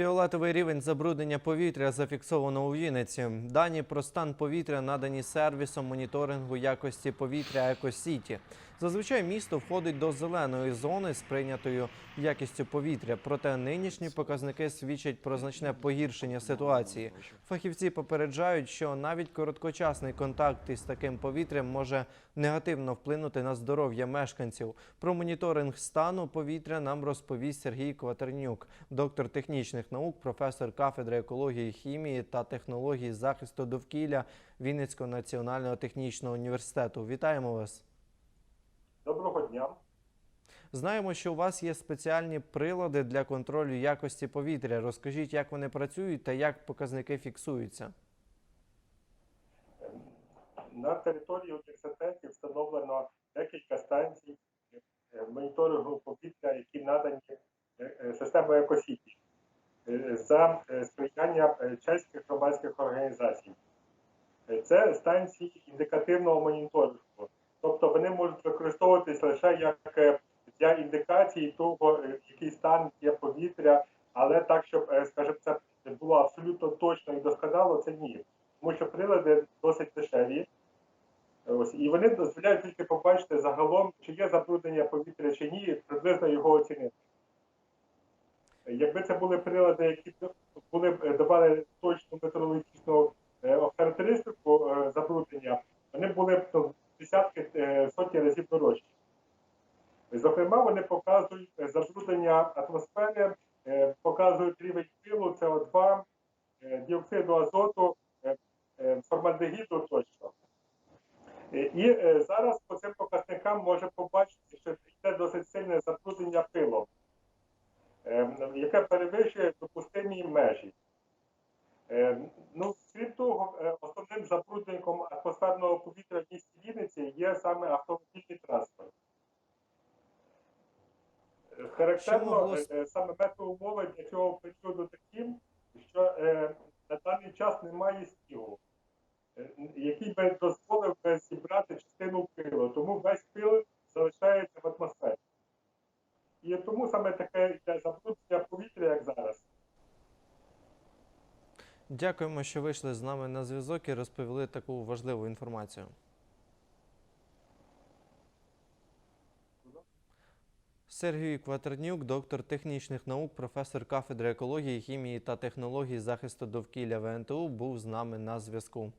Фіолетовий рівень забруднення повітря зафіксовано у Вінниці. Дані про стан повітря надані сервісом моніторингу якості повітря Екосіті. Зазвичай місто входить до зеленої зони з прийнятою якістю повітря. Проте нинішні показники свідчать про значне погіршення ситуації. Фахівці попереджають, що навіть короткочасний контакт із таким повітрям може негативно вплинути на здоров'я мешканців. Про моніторинг стану повітря нам розповість Сергій Кватернюк, доктор технічних наук, професор кафедри екології, хімії та технології захисту довкілля Вінницького національного технічного університету. Вітаємо вас! Доброго дня. Знаємо, що у вас є спеціальні прилади для контролю якості повітря. Розкажіть, як вони працюють та як показники фіксуються. На території університету встановлено декілька станцій е, моніторингу повітря, які надані е, е, системою екосіті е, за е, сприяння е, чеських громадських організацій. Е, Це станції індикативного моніторингу, тобто вони можуть використовуватись лише як е, для індикації того, е, який стан є повітря, але так, щоб, е, скажімо, це було абсолютно точно і досконало, це ні. Тому що прилади досить дешеві. Ось, і вони дозволяють тільки побачити загалом, чи є забруднення повітря чи ні, приблизно його оцінити. Якби це були прилади, які були давали точну метеорологічну характеристику забруднення, вони були б десятки е, сотні разів дорожчі. Зокрема, вони показують е, забруднення атмосфери, е, показують рівень пилу, СО2, е, діоксиду азоту, формальдегіду тощо. І зараз по цим показникам може побачити, що йде досить сильне забруднення пилом, яке перевищує допустимі межі. Е, Ну, крім того, е, основним забрудником атмосферного повітря в місті Вінниці є саме автомобільний транспорт. Е, Характерно саме метеоумови для цього періоду такі, що на даний час немає снігу, який би дозволив зібрати частину пилу. Тому весь пил залишається в атмосфері. І тому саме таке йде забруднення повітря, як зараз. Дякуємо, що вийшли з нами на зв'язок і розповіли таку важливу інформацію. Сергій Кватернюк, доктор технічних наук, професор кафедри екології, хімії та технологій захисту довкілля ВНТУ, був з нами на зв'язку.